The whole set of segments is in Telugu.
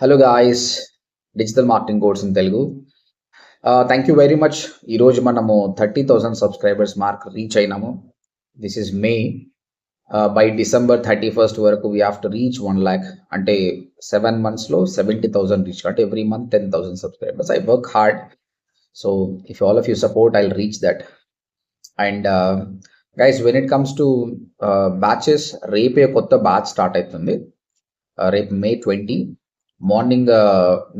Hello guys digital marketing course in Telugu thank you very much ఈరోజు మనము thirty thousand subscribers mark reach అయినాము. This is my by December thirty first వరకు we have to reach one lakh అంటే సెవెన్ మంత్స్లో సెవెంటీ థౌసండ్ రీచ్ అంటే every month ten thousand subscribers I work hard so if all of you support I reach that and guys when it comes to batches రేపే కొత్త బ్యాచ్ స్టార్ట్ అవుతుంది. రేపు మే ట్వంటీ మార్నింగ్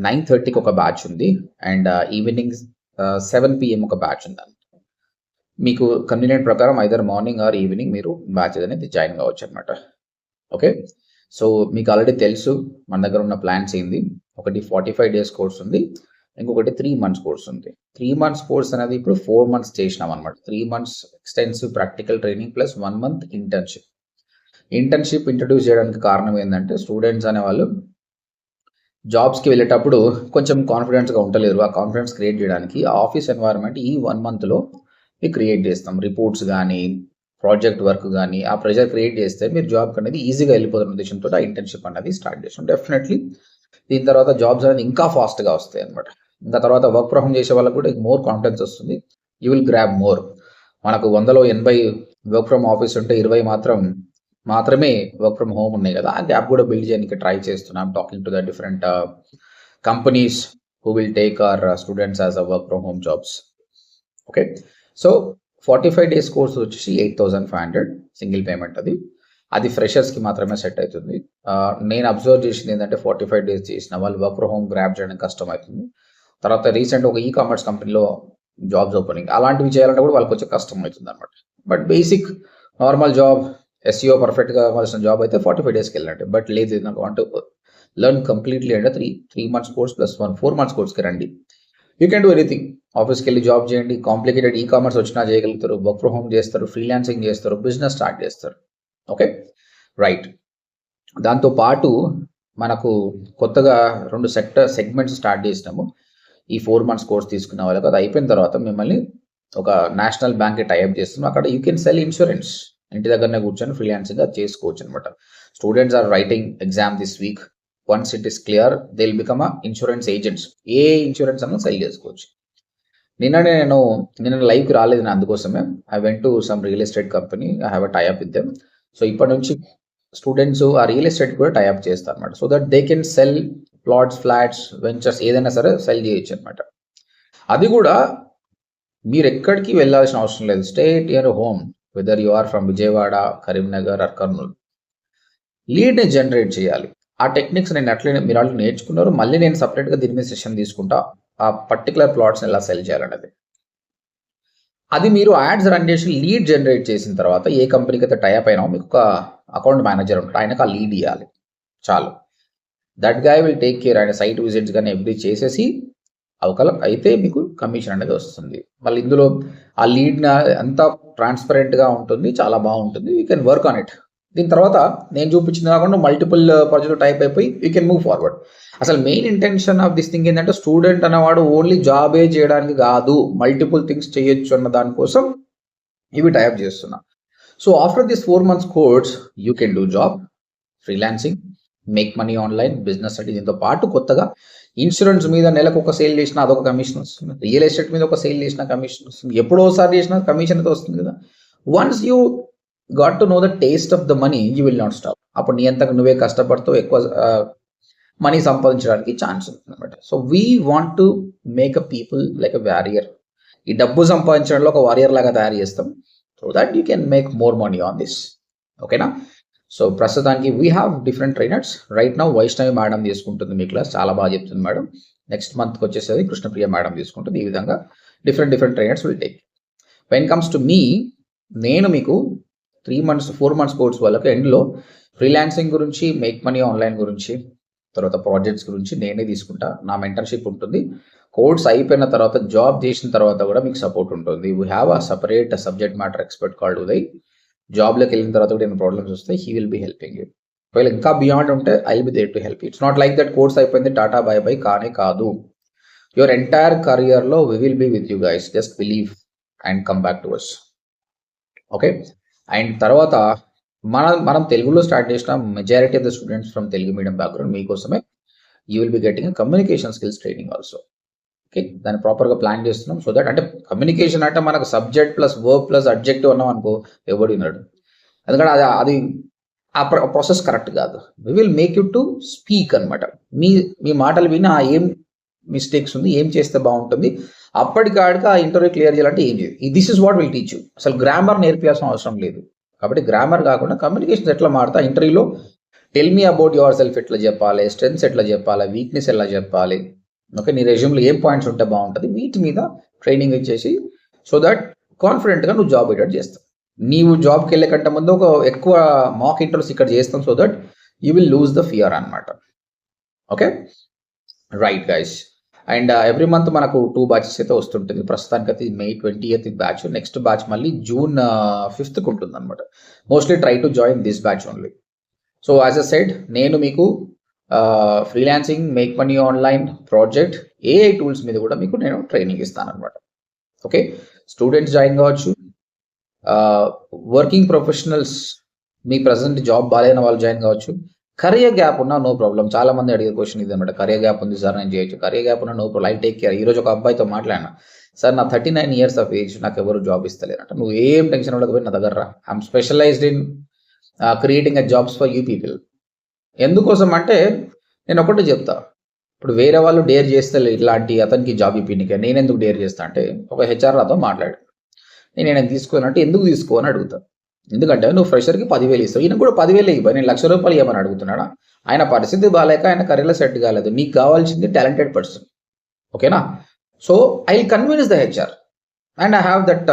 నైన్ థర్టీకి ఒక బ్యాచ్ ఉంది అండ్ ఈవినింగ్ సెవెన్ పిఎం ఒక బ్యాచ్ ఉంది మీకు కన్వీనియంట్ ప్రకారం ఐదర్ మార్నింగ్ ఆర్ ఈవినింగ్ మీరు బ్యాచ్ అనేది జాయిన్ కావచ్చు అనమాట ఓకే? సో మీకు ఆల్రెడీ తెలుసు మన దగ్గర ఉన్న ప్లాన్స్ ఏంది? ఒకటి ఫార్టీ ఫైవ్ డేస్ కోర్స్ ఉంది ఇంకొకటి త్రీ మంత్స్ కోర్స్ ఉంది. త్రీ మంత్స్ కోర్స్ అనేది ఇప్పుడు ఫోర్ మంత్స్ చేసినాం అనమాట three months extensive practical training plus one month internship internship introduce చేయడానికి కారణం ఏంటంటే స్టూడెంట్స్ అనేవాళ్ళు జాబ్స్కి వెళ్ళేటప్పుడు కొంచెం కాన్ఫిడెన్స్గా ఉండలేరు. ఆ కాన్ఫిడెన్స్ క్రియేట్ చేయడానికి ఆ ఆఫీస్ ఎన్వైర్న్మెంట్ ఈ వన్ మంత్లో క్రియేట్ చేస్తాం. రిపోర్ట్స్ కానీ ప్రాజెక్ట్ వర్క్ కానీ ఆ ప్రెజర్ క్రియేట్ చేస్తే మీరు జాబ్ అనేది ఈజీగా వెళ్ళిపోతున్న ఉద్దేశంతో ఆ ఇంటర్న్షిప్ అనేది స్టార్ట్ చేస్తాం. డెఫినెట్లీ దీని తర్వాత జాబ్స్ అనేది ఇంకా ఫాస్ట్గా వస్తాయి అనమాట ఇంకా తర్వాత వర్క్ ఫ్రమ్ హోమ్ చేసే వాళ్ళకి కూడా మోర్ కాన్ఫిడెన్స్ వస్తుంది. యూ విల్ గ్రాబ్ మోర్ మనకు వందలో ఎనభై వర్క్ ఫ్రమ్ ఆఫీస్ ఉంటే ఇరవై మాత్రం మాత్రమే వర్క్ ఫ్రమ్ హోమ్ ఉన్నాయి కదా. ఆ గ్యాప్ కూడా బిల్డ్ చేయడానికి ట్రై చేస్తున్నాం. Talking to the different companies who will take our students as a work from home jobs okay so forty five days course వచ్చేసి eight thousand five hundred single payment అది. అది ఫ్రెషర్స్కి మాత్రమే సెట్ అవుతుంది. నేను అబ్జర్వ్ చేసింది ఏంటంటే ఫార్టీ ఫైవ్ డేస్ చేసిన వాళ్ళు వర్క్ ఫ్రమ్ హోమ్ గ్రాప్ చేయడానికి కష్టం అవుతుంది. తర్వాత రీసెంట్ ఒక ఈ కామర్స్ కంపెనీలో జాబ్స్ ఓపెనింగ్ అలాంటివి చేయాలంటే కూడా వాళ్ళకి వచ్చే కష్టం అవుతుంది అనమాట but basic normal job SEO పర్ఫెక్ట్గా కావాల్సిన జాబ్ అయితే ఫార్టీ ఫైవ్ డేస్కి వెళ్ళండి. బట్ లేదు నాకు వాంట్ లెర్న్ కంప్లీట్లీ అంటే three three months course plus one four months కోర్స్కి రండి. యూ కెన్ డూ ఎనీథింగ్ ఆఫీస్కి వెళ్ళి జాబ్ చేయండి. కాంప్లికేటెడ్ ఈ కామర్స్ వచ్చినా చేయగలుగుతారు. వర్క్ ఫ్రమ్ హోమ్ చేస్తారు. ఫ్రీలాన్సింగ్ చేస్తారు. బిజినెస్ స్టార్ట్ చేస్తారు. ఓకే రైట్ దాంతో పాటు మనకు కొత్తగా రెండు సెక్టర్ సెగ్మెంట్స్ స్టార్ట్ చేసినాము. ఈ ఫోర్ మంత్స్ కోర్స్ తీసుకున్న వాళ్ళకి అది అయిపోయిన తర్వాత మిమ్మల్ని ఒక నేషనల్ బ్యాంక్ టైప్ చేస్తున్నాం అక్కడ యూ కెన్ సెల్ ఇన్సూరెన్స్ ఇంటి దగ్గరనే కూర్చొని ఫ్రీలాన్సింగ్ అది చేసుకోవచ్చు అనమాట students are writing exam this week once it is clear they will become a insurance agents A insurance అన్న సెల్ చేసుకోవచ్చు. నిన్ననే నేను నిన్న లైవ్కి రాలేదు నేను అందుకోసమే. I went to some real estate company I have a tie up with them so ఇప్పటి నుంచి స్టూడెంట్స్ ఆ రియల్ ఎస్టేట్ కూడా టైఅప్ చేస్తారు అనమాట so that they can sell plots flats ventures ఏదైనా సరే సెల్ చేయొచ్చు అనమాట అది కూడా మీరు ఎక్కడికి వెళ్ళాల్సిన అవసరం లేదు. State your home whether you are from Vijayawada Karimnagar or Kurnool లీడ్ని generate చేయాలి. ఆ టెక్నిక్స్ నేను అట్లనే మీరు వాళ్ళు నేర్చుకున్నారు. మళ్ళీ నేను సపరేట్గా దీని మీద సెషన్ తీసుకుంటా. ఆ పర్టికులర్ ప్లాట్స్ని ఎలా సెల్ చేయాలన్నది అది మీరు యాడ్స్ రన్ చేసి లీడ్ జనరేట్ చేసిన తర్వాత ఏ కంపెనీకి అయితే టైప్ అయినా మీకు ఒక అకౌంట్ మేనేజర్ ఉంటాడు. ఆయనకు ఆ లీడ్ ఇవ్వాలి చాలు. That guy will take care ఆయన సైట్ విజిట్స్ కానీ ఎవ్రీ చేసేసి అవకలం అయితే మీకు కమిషన్ అనేది వస్తుంది. మళ్ళీ ఇందులో ఆ లీడ్ అంతా ట్రాన్స్పరెంట్గా ఉంటుంది చాలా బాగుంటుంది. You can work on it దీని తర్వాత నేను చూపించింది కాకుండా మల్టిపుల్ ప్రాజెక్ట్ టైప్ అయిపోయి యూ కెన్ మూవ్ ఫార్వర్డ్ అసలు main intention of this thing ఏంటంటే స్టూడెంట్ అనేవాడు ఓన్లీ జాబే చేయడానికి కాదు మల్టిపుల్ థింగ్స్ చేయొచ్చు అన్న దానికోసం ఇవి టైప్ చేస్తున్నా. So after this four months course you can do job freelancing make money online business అంటే దీంతో పాటు కొత్తగా ఇన్సూరెన్స్ మీద నెలకు ఒక సేల్ చేసిన అదొక కమిషన్ వస్తుంది. రియల్ ఎస్టేట్ మీద ఒక సేల్ చేసిన కమిషన్ వస్తుంది. ఎప్పుడోసారి చేసిన కమిషన్ అయితే వస్తుంది కదా. Once you got to know the taste of the money you will not stop అప్పుడు నీ అంతకు నువ్వే కష్టపడుతూ ఎక్కువ మనీ సంపాదించడానికి ఛాన్స్ ఉంటుంది అనమాట so we want to make a people like a warrior ఈ డబ్బు సంపాదించడంలో ఒక వారియర్ లాగా తయారు చేస్తాం. So that you can make more money on this ఓకేనా సో ప్రస్తుతానికి we have different trainers right now Vaishnavi madam తీసుకుంటుంది మీ క్లాస్ చాలా బాగా చెప్తుంది మేడం నెక్స్ట్ మంత్కి వచ్చేసేది కృష్ణప్రియ మేడం తీసుకుంటుంది. ఈ విధంగా different different trainers will take when comes to మీ నేను మీకు three months four months course వాళ్ళకి ఎండ్లో ఫ్రీలాన్సింగ్ గురించి మేక్ మనీ ఆన్లైన్ గురించి తర్వాత ప్రాజెక్ట్స్ గురించి నేనే తీసుకుంటా. నా మెంటర్షిప్ ఉంటుంది. కోర్స్ అయిపోయిన తర్వాత జాబ్ చేసిన తర్వాత కూడా మీకు సపోర్ట్ ఉంటుంది. We have a separate subject matter expert called Uday జాబ్లోకి వెళ్ళిన తర్వాత కూడా ఏమైనా ప్రాబ్లమ్స్ వస్తే he will be helping you ఒకవేళ ఇంకా బియాండ్ ఉంటే I be there to help it's not like that course అయిపోయింది టాటా బై బై కానే కాదు. Your entire కరియర్లో we will be with you guys just believe and come back to us okay and తర్వాత మన మనం తెలుగులో స్టార్ట్ చేసిన majority of the students from Telugu medium background మీకోసమే you will be getting communication skills training also okay దాన్ని ప్రాపర్గా ప్లాన్ చేస్తున్నాం. సో దట్ అంటే కమ్యూనికేషన్ అంటే మనకు subject plus work plus objective అన్నాం అనుకో ఎవడు విన్నాడు ఎందుకంటే అది అది ఆ ప్రాసెస్ కరెక్ట్ కాదు. We will make you to speak అనమాట మీ మీ మాటలు విని ఆ ఏం మిస్టేక్స్ ఉంది ఏం చేస్తే బాగుంటుంది అప్పటికాడికి ఆ ఇంటర్వ్యూ క్లియర్ చేయాలంటే ఏం చేయదు this is what will teach you అసలు గ్రామర్ నేర్పించాల్సిన అవసరం లేదు. కాబట్టి గ్రామర్ కాకుండా కమ్యూనికేషన్ ఎట్లా మారుతా ఇంటర్వ్యూలో tell me about yourself ఎట్లా చెప్పాలి స్ట్రెంగ్స్ ఎట్లా చెప్పాలి వీక్నెస్ ఎలా చెప్పాలి ఓకే నీ రెజ్యూమ్లో ఏం పాయింట్స్ ఉంటే బాగుంటుంది వీటి మీద ట్రైనింగ్ ఇచ్చేసి సో దట్ కాన్ఫిడెంట్గా నువ్వు జాబ్ ఎడట్ చేస్తావు. నీవు జాబ్కి వెళ్ళే కంటే ముందు ఒక ఎక్కువ మాక్ ఇంటర్వ్యూస్ ఇక్కడ చేస్తాం so that you will lose the fear అనమాట okay right guys and every month మనకు టూ బ్యాచెస్ అయితే వస్తుంటుంది. ప్రస్తుతానికి అయితే May twenty eighth batch next batch మళ్ళీ జూన్ ఫిఫ్త్కి ఉంటుంది అనమాట mostly try to join this batch only so as a side నేను మీకు freelancing make money online project AI tools మీద కూడా మీకు నేను ట్రైనింగ్ ఇస్తాను అనమాట ఓకే స్టూడెంట్స్ జాయిన్ కావచ్చు వర్కింగ్ ప్రొఫెషనల్స్ మీ ప్రజెంట్ జాబ్ బాగాలేని వాళ్ళు జాయిన్ కావచ్చు. కరియర్ గ్యాప్ ఉన్నా నో ప్రాబ్లం చాలా మంది అడిగే క్వశ్చన్ ఇది అనమాట కరియర్ గ్యాప్ ఉంది సార్ నేను చేయొచ్చు. కరియర్ గ్యాప్ ఉన్నా no problem I take care ఈ రోజు ఒక అబ్బాయితో మాట్లాడినా. సార్ నా thirty nine years of age నాకు ఎవరు జాబ్ ఇస్తలేరంట. నువ్వు ఏం టెన్షన్ ఉండకపోయి నా దగ్గర రా. I'm specialized in creating a jobs for you people ఎందుకోసం అంటే నేను ఒకటి చెప్తా. ఇప్పుడు వేరే వాళ్ళు డేర్ చేస్తే ఇలాంటి అతనికి జాబ్ ఇప్పిండికే నేను ఎందుకు డేర్ చేస్తా అంటే ఒక హెచ్ఆర్ నాతో మాట్లాడు. నేను నేను తీసుకోనంటే ఎందుకు తీసుకో అని అడుగుతా. ఎందుకంటే నువ్వు ఫ్రెషర్కి పదివేలు ఇస్తావు. ఈయన కూడా పదివేలు ఇవ్వ. నేను లక్ష రూపాయలు ఇవ్వమని అడుగుతున్నాడా? ఆయన పరిస్థితి బాగాలేక ఆయన కరియర్లో సెట్ కాలేదు. నీకు కావాల్సింది టాలెంటెడ్ పర్సన్ ఓకేనా? So I convince the HR and I have that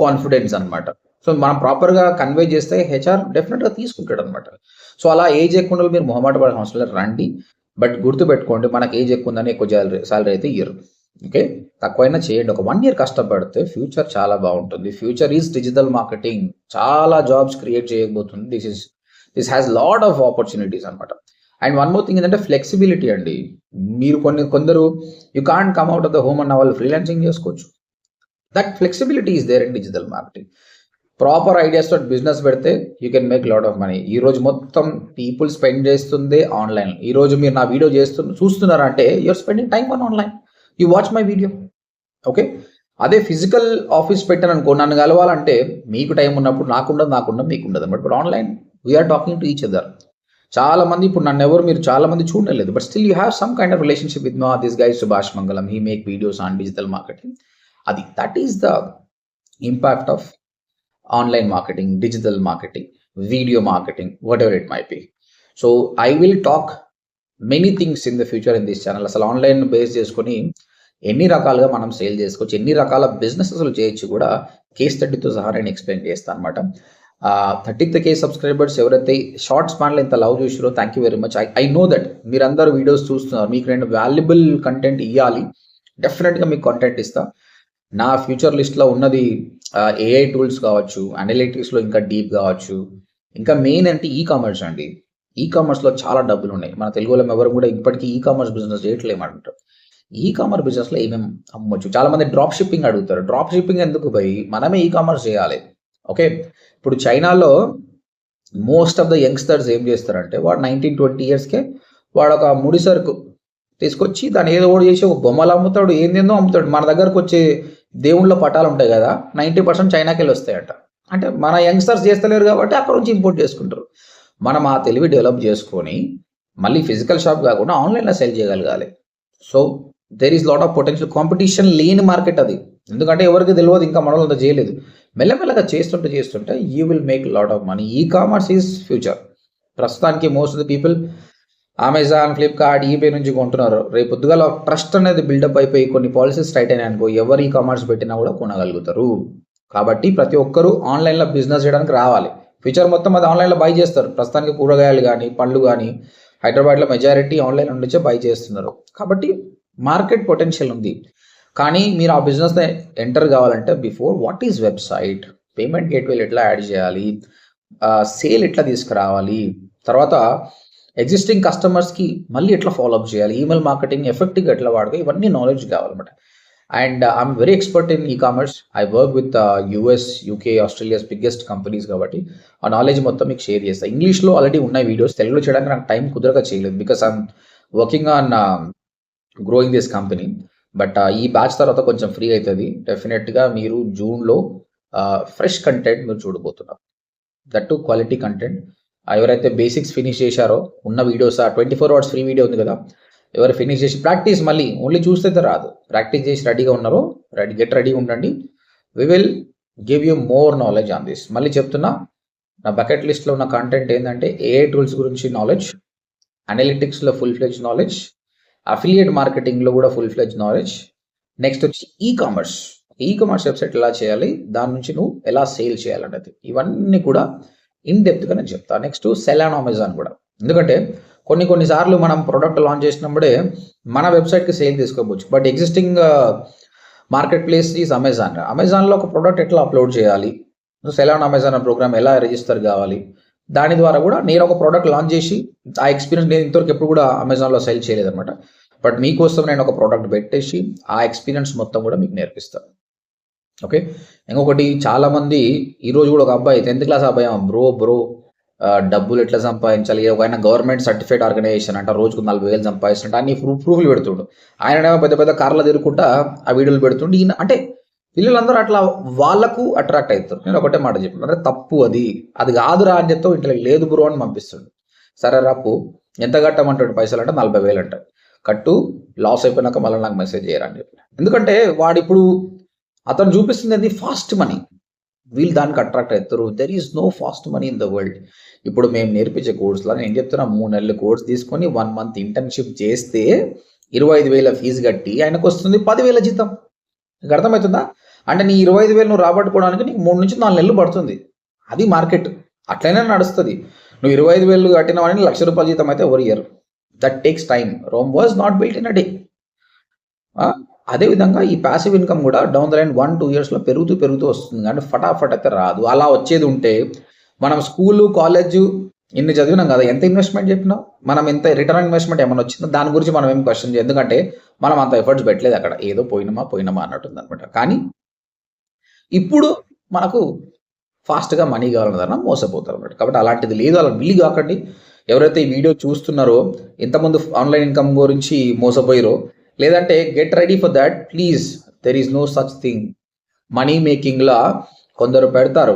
confidence అనమాట సో మనం ప్రాపర్గా కన్వే చేస్తే హెచ్ఆర్ డెఫినెట్గా తీసుకుంటాడు అనమాట సో అలా ఏజ్ ఎక్కువ మీరు మొహమాట పడాల్సిన అవసరం రండి. బట్ గుర్తుపెట్టుకోండి మనకి ఏజ్ ఎక్కువ ఉందని ఎక్కువ శాలరీ శాలరీ అయితే ఇయ్యరు. ఓకే? తక్కువైనా చేయండి. ఒక వన్ ఇయర్ కష్టపడితే ఫ్యూచర్ చాలా బాగుంటుంది. Future is digital marketing. చాలా జాబ్స్ క్రియేట్ చేయబోతుంది. This is this has lot of opportunities అనమాట అండ్ వన్ మోర్ థింగ్ ఏంటంటే ఫ్లెక్సిబిలిటీ అండి. మీరు కొన్ని కొందరు you can't come out of the home అన్న వాళ్ళు ఫ్రీలాన్సింగ్ చేసుకోవచ్చు. That flexibility is there in digital marketing. Proper ఐడియాస్తో business పెడితే you can make lot of money ఈ రోజు మొత్తం పీపుల్ స్పెండ్ చేస్తుంది ఆన్లైన్ ఈ రోజు మీరు నా వీడియో చేస్తు చూస్తున్నారంటే you're spending time on online you watch my video okay అదే ఫిజికల్ ఆఫీస్ పెట్టాను అనుకో నన్ను కలవాలంటే మీకు టైం ఉన్నప్పుడు నాకుండదు నాకుండదు మీకు ఉండదు బట్ ఇప్పుడు online we're talking to each other చాలా మంది ఇప్పుడు నన్ను ఎవరు మీరు చాలా మంది చూడలేదు but still you have some kind of relationship with మా this guide Subhash Mangalam he make videos on digital marketing అది that is the impact of online marketing digital marketing video marketing whatever it may be so I will talk many things in the future in this channel అసలు ఆన్లైన్ బేస్ చేసుకొని ఎన్ని రకాలుగా మనం సేల్ చేసుకోవచ్చు ఎన్ని రకాల బిజినెస్ అసలు చేయొచ్చు కూడా కేస్ థర్టీతో సహా నేను ఎక్స్ప్లెయిన్ చేస్తాను అనమాట థర్టీత్ కే సబ్స్క్రైబర్స్ ఎవరైతే షార్ట్ స్పాన్లో ఇంత లవ్ చూసారో thank you very much I I know that మీరందరూ వీడియోస్ చూస్తున్నారు మీకు నేను వాల్యుబుల్ కంటెంట్ ఇవ్వాలి డెఫినెట్గా మీకు కంటెంట్ ఇస్తాను నా ఫ్యూచర్ లిస్ట్లో ఉన్నది ఏఐ టూల్స్ కావచ్చు అనలిటిక్స్లో ఇంకా డీప్ కావచ్చు. ఇంకా మెయిన్ అంటే ఈ కామర్స్ అండి. ఈ కామర్స్లో చాలా డబ్బులు ఉన్నాయి. మన తెలుగులో ఎవరు కూడా ఇప్పటికీ e commerce business చేయట్లేమంటారు e commerce బిజినెస్లో ఏమేమి అమ్మొచ్చు? చాలా మంది డ్రాప్ షిప్పింగ్ అడుగుతారు. డ్రాప్ షిప్పింగ్ ఎందుకు పోయి మనమే ఈ కామర్స్ చేయాలి. ఓకే ఇప్పుడు చైనాలో మోస్ట్ ఆఫ్ ద యంగ్స్టర్స్ ఏం చేస్తారంటే వాడు నైన్టీన్ ట్వంటీ ఇయర్స్కే వాడు ఒక ముడి సరుకు తీసుకొచ్చి దాన్ని ఏదో ఒకటి చేసి ఒక బొమ్మలు అమ్ముతాడు. ఏందేందో అమ్ముతాడు. మన దగ్గరకు వచ్చే దేవుళ్ళ పటాలు ఉంటాయి కదా నైంటీ పర్సెంట్ చైనాకి వెళ్ళి వస్తాయట. అంటే మన యంగ్స్టర్స్ చేస్తలేరు కాబట్టి అక్కడ నుంచి ఇంపోర్ట్ చేసుకుంటారు. మనం ఆ తెలివి డెవలప్ చేసుకొని మళ్ళీ ఫిజికల్ షాప్ కాకుండా ఆన్లైన్లో సెల్ చేయగలగాలి. So there is lot of potential competition లేని మార్కెట్ అది. ఎందుకంటే ఎవరికి తెలియదు ఇంకా మన అంత చేయలేదు. మెల్లమెల్లగా చేస్తుంటే చేస్తుంటే you will make lot of money e commerce is future ప్రస్తుతానికి most of the people Amazon Flipkart eBay నుంచి కొంటున్నారు. రేపు పొద్దుగాల ట్రస్ట్ అనేది బిల్డప్ అయిపోయి కొన్ని పాలసీస్ టైట్ అయినాయి అనుకో ఎవరు ఈ కామర్స్ పెట్టినా కూడా కొనగలుగుతారు. కాబట్టి ప్రతి ఒక్కరూ ఆన్లైన్లో బిజినెస్ చేయడానికి రావాలి. ఫ్యూచర్ మొత్తం అది ఆన్లైన్లో బై చేస్తారు. ప్రస్తుతానికి కూరగాయలు కానీ పండ్లు కానీ హైదరాబాద్లో మెజారిటీ ఆన్లైన్ నుంచే బై చేస్తున్నారు. కాబట్టి మార్కెట్ పొటెన్షియల్ ఉంది. కానీ మీరు ఆ బిజినెస్ ఎంటర్ కావాలంటే before what is website? Payment గేట్వేలు ఎట్లా యాడ్ చేయాలి? సేల్ ఎట్లా తీసుకురావాలి? తర్వాత ఎగ్జిస్టింగ్ కస్టమర్స్కి మళ్ళీ ఎట్లా ఫాలోఅప్ చేయాలి? ఈమెయిల్ మార్కెటింగ్ ఎఫెక్టివ్గా ఎట్లా వాడుకో? ఇవన్నీ నాలెడ్జ్ కావాలన్నమాట. And I'm very expert in e commerce I work with US UK Australia's biggest companies కాబట్టి ఆ నాలెడ్జ్ మొత్తం మీకు షేర్ చేస్తాను ఇంగ్లీష్లో ఆల్రెడీ ఉన్నాయి వీడియోస్ తెలుగులో చేయడానికి నాకు టైం కుదరగా చేయలేదు because I'm working on growing this company but ఈ బ్యాచ్ తర్వాత కొంచెం ఫ్రీ అవుతుంది డెఫినెట్గా మీరు జూన్లో ఫ్రెష్ కంటెంట్ మీరు చూడబోతున్నారు. దట్ టు క్వాలిటీ కంటెంట్ ఎవరైతే బేసిక్స్ ఫినిష్ చేశారో ఉన్న వీడియోస్ ఆ twenty four hours free video ఉంది కదా ఎవరు ఫినిష్ చేసి ప్రాక్టీస్ మళ్ళీ ఓన్లీ చూస్తే రాదు. ప్రాక్టీస్ చేసి రెడీగా ఉన్నారో రెడీ గెట్ రెడీ ఉండండి. We will give you more knowledge on this మళ్ళీ చెప్తున్నా నా బకెట్ లిస్ట్లో ఉన్న కంటెంట్ ఏంటంటే ఏ టూల్స్ గురించి నాలెడ్జ్ అనలిటిక్స్లో ఫుల్ ఫ్లెజ్ నాలెడ్జ్ అఫిలియేట్ మార్కెటింగ్లో కూడా ఫుల్ ఫ్లెజ్ నాలెడ్జ్ నెక్స్ట్ వచ్చి e commerce e commerce website ఎలా చేయాలి? దాని నుంచి నువ్వు ఎలా సేల్ చేయాలన్నది. ఇవన్నీ కూడా ఇన్ డెప్త్గా నేను చెప్తాను నెక్స్ట్ సెల్ అండ్ అమెజాన్ కూడా. ఎందుకంటే కొన్ని కొన్నిసార్లు మనం ప్రోడక్ట్ లాంచ్ చేసినప్పుడే మన వెబ్సైట్కి సేల్ తీసుకోవచ్చు. But existing market place is Amazon అమెజాన్లో ఒక ప్రోడక్ట్ ఎట్లా అప్లోడ్ చేయాలి? సెల్ అండ్ అమెజాన్ ప్రోగ్రామ్ ఎలా రిజిస్టర్ కావాలి? దాని ద్వారా కూడా నేను ఒక ప్రోడక్ట్ లాంచ్ చేసి ఆ ఎక్స్పీరియన్స్ నేను ఇంతవరకు ఎప్పుడు కూడా అమెజాన్లో సెల్ చేయలేదన్నమాట. బట్ మీకోసం నేను ఒక ప్రోడక్ట్ పెట్టేసి ఆ ఎక్స్పీరియన్స్ మొత్తం కూడా మీకు నేర్పిస్తాను ఓకే? ఇంకొకటి చాలామంది ఈరోజు కూడా ఒక అబ్బాయి టెన్త్ క్లాస్ అబ్బాయి బ్రో బ్రో డబ్బులు ఎట్లా సంపాదించాలి? ఆయన గవర్నమెంట్ సర్టిఫైడ్ ఆర్గనైజేషన్ అంటే రోజుకు నలభై వేలు సంపాదిస్తుంటే అన్ని ప్రూఫ్ ప్రూఫ్లు పెడుతుండు. ఆయన పెద్ద పెద్ద కార్లో తిరుగుకుంటా ఆ వీడియోలు పెడుతుండు. ఈయన అంటే పిల్లలందరూ అట్లా వాళ్ళకు అట్రాక్ట్ అవుతారు నేను ఒకటే మాట చెప్పాను. అరే తప్పు అది. అది కాదురా అని చెప్తే ఇంట్లో లేదు బ్రో అని పంపిస్తుండు. సరే రాపు. ఎంత కట్టమంటాడు పైసలు అంటే నలభై వేలు అంటాడు కట్టు లాస్ అయిపోయినాక మళ్ళీ నాకు మెసేజ్ చేయరా అని చెప్పి ఎందుకంటే వాడు ఇప్పుడు అతను చూపిస్తుంది అది ఫాస్ట్ మనీ వీళ్ళు దానికి అట్రాక్ట్ అవుతారు. There is no fast money in the world ఇప్పుడు మేము నేర్పించే కోర్సులో నేను చెప్తున్నా మూడు నెలలు కోర్స్ తీసుకొని వన్ మంత్ ఇంటర్న్షిప్ చేస్తే ఇరవై ఐదు వేల ఫీజు కట్టి ఆయనకు వస్తుంది పదివేల జీతం. నీకు అర్థమవుతుందా? అంటే నీ ఇరవై ఐదు వేలు నువ్వు రాబట్టుకోవడానికి నీకు మూడు నుంచి నాలుగు నెలలు పడుతుంది. అది మార్కెట్ అట్లనే నడుస్తుంది. నువ్వు ఇరవై ఐదు వేలు కట్టినవని లక్ష రూపాయల జీతం అయితే ఎవరు year that takes time Rome was not built in a day అదేవిధంగా ఈ ప్యాసివ్ ఇన్కమ్ కూడా down the line one two ఇయర్స్లో పెరుగుతూ పెరుగుతూ వస్తుంది. కానీ ఫటాఫట్ అయితే రాదు. అలా వచ్చేది ఉంటే మనం స్కూలు కాలేజు ఇన్ని చదివినాం కదా ఎంత ఇన్వెస్ట్మెంట్ చెప్పినా మనం ఎంత రిటర్న్ ఇన్వెస్ట్మెంట్ ఏమైనా వచ్చిందో? దాని గురించి మనం ఏం క్వశ్చన్ చేయం ఎందుకంటే మనం అంత ఎఫర్ట్స్ పెట్టలేదు అక్కడ. ఏదో పోయినామా పోయినామా అన్నట్టుంది అనమాట కానీ ఇప్పుడు మనకు ఫాస్ట్గా మనీ కావాలన్న మోసపోతారు అనమాట కాబట్టి అలాంటిది లేదు. అలా బిల్లి కాకండి. ఎవరైతే ఈ వీడియో చూస్తున్నారో ఇంతకుముందు ఆన్లైన్ ఇన్కమ్ గురించి మోసపోయారో లేదంటే get ready for that please there is no such thing money మేకింగ్లా కొందరు పెడతారు.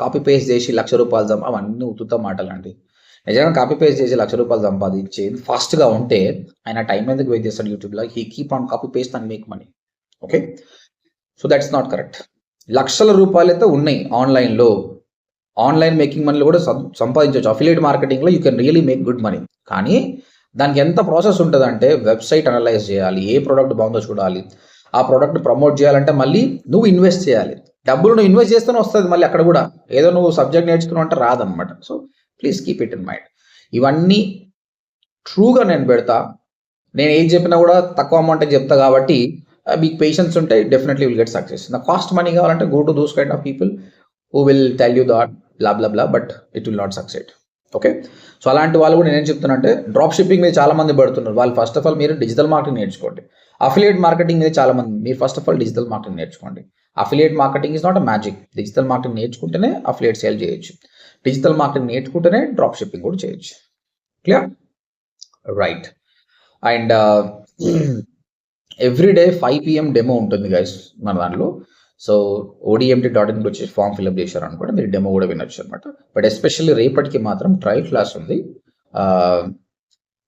కాపీ పేస్ట్ చేసి లక్ష రూపాయలు సంపా అవన్నీ ఉతుత మాటలు అండి. నిజంగా కాపీ పేస్ట్ చేసి లక్ష రూపాయలు సంపాదించి ఫాస్ట్గా ఉంటే ఆయన టైం ఎందుకు వెయిట్ చేస్తాడు యూట్యూబ్లో? He keep on copy paste and make money okay so that's not correct లక్షల రూపాయలు అయితే ఉన్నాయి ఆన్లైన్లో. ఆన్లైన్ మేకింగ్ మనీలో కూడా సంపాదించవచ్చు affiliate మార్కెటింగ్లో you can really make good money కానీ దానికి ఎంత ప్రాసెస్ ఉంటుందంటే వెబ్సైట్ అనలైజ్ చేయాలి ఏ ప్రోడక్ట్ బాగుందో చూడాలి ఆ ప్రోడక్ట్ ప్రమోట్ చేయాలంటే మళ్ళీ నువ్వు ఇన్వెస్ట్ చేయాలి. డబ్బులు నువ్వు ఇన్వెస్ట్ చేస్తేనే వస్తుంది మళ్ళీ అక్కడ కూడా. ఏదో నువ్వు సబ్జెక్ట్ నేర్చుకున్నావు అంటే రాదనమాట so please keep it in mind ఇవన్నీ ట్రూగా నేను పెడతా. నేను ఏం చెప్పినా కూడా తక్కువ అమౌంట్ చెప్తా కాబట్టి మీకు పేషెన్స్ ఉంటే డెఫినెట్లీ విల్ గెట్ సక్సెస్ నా కాస్ట్ మనీ కావాలంటే go to those kind of people who will tell you that blah blah blah but it will not succeed okay? So అలాంటి వాళ్ళు కూడా నేను చెప్తున్నా అంటే డ్రాప్ షిప్పింగ్ మీద చాలా మంది పడుతున్నారు. వాళ్ళు ఫస్ట్ ఆఫ్ ఆల్ మీరు డిజిటల్ మార్కెటింగ్ నేర్చుకోండి. అఫిలియేట్ మార్కెటింగ్ మీద చాలా మంది మీరు first of all digital marketing నేర్చుకోండి. Affiliate marketing is not a magic digital marketing నేర్చుకుంటేనే affiliate sale చేయొచ్చు. డిజిటల్ మార్కెటింగ్ నేర్చుకుంటేనే డ్రాప్ షిప్పింగ్ కూడా చేయొచ్చు. Clear right and every day five PM demo ఉంటుంది గైస్ మన దాంట్లో. సో ఓడిఎంటీ డాట్ ఇన్కి వచ్చి ఫామ్ ఫిల్అప్ చేశారు అనుకోండి మీరు డెమో కూడా వినొచ్చు అనమాట బట్ ఎస్పెషల్లీ రేపటికి మాత్రం ట్రయల్ క్లాస్ ఉంది.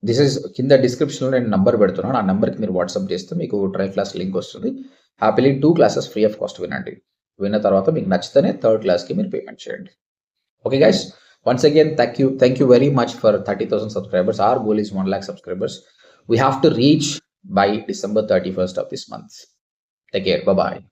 దిస్ ఇస్ కింద డిస్క్రిప్షన్లో నేను నంబర్ పెడుతున్నాను. ఆ నెంబర్కి మీరు వాట్సాప్ చేస్తే మీకు ట్రయల్ క్లాస్ లింక్ వస్తుంది. Happily two classes free of cost వినండి. విన్న తర్వాత మీకు నచ్చితేనే థర్డ్ క్లాస్కి మీరు పేమెంట్ చేయండి. Okay guys once again thank you thank you very much for thirty thousand subscribers our goal is one lakh subscribers we have to reach by December 31st of this month. Take care. Bye bye.